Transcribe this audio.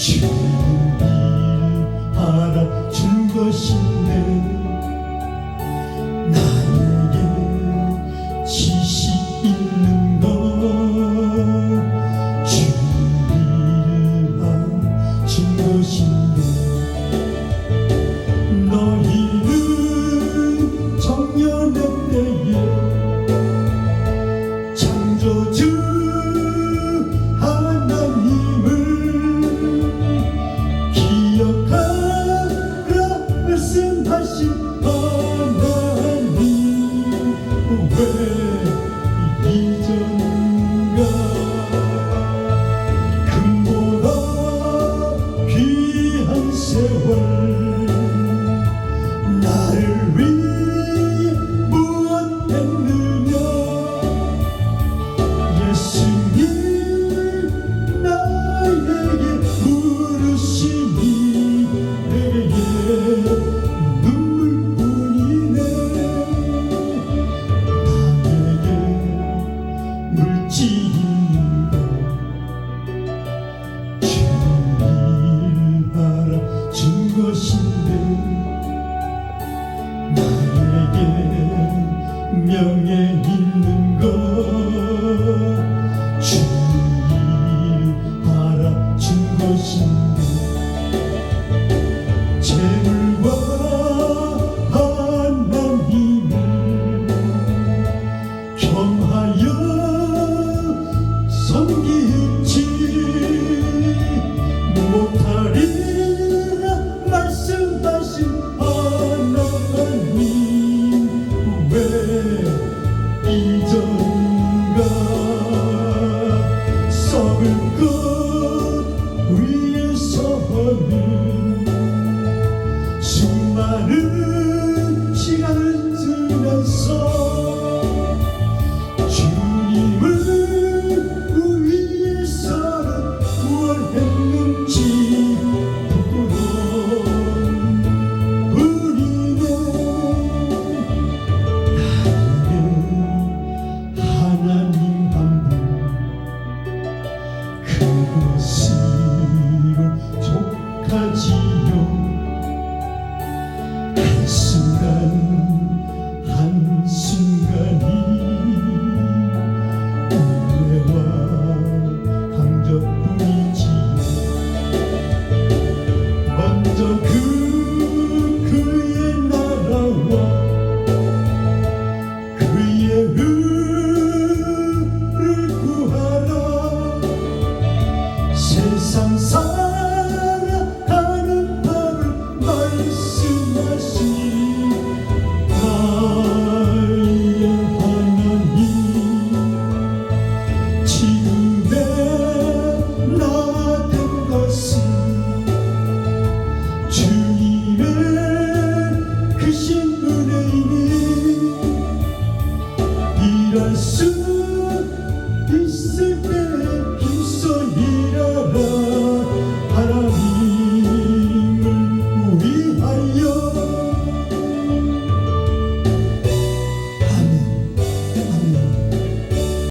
주님 알아준 것인데 나에게 지시 있는가 주님 알아준 것인데 세월 위해 무엇했느냐 예수님 나에게 물으시니 내게 눈물뿐이네. 나에게 물지 이전과 썩을 것 don't cool.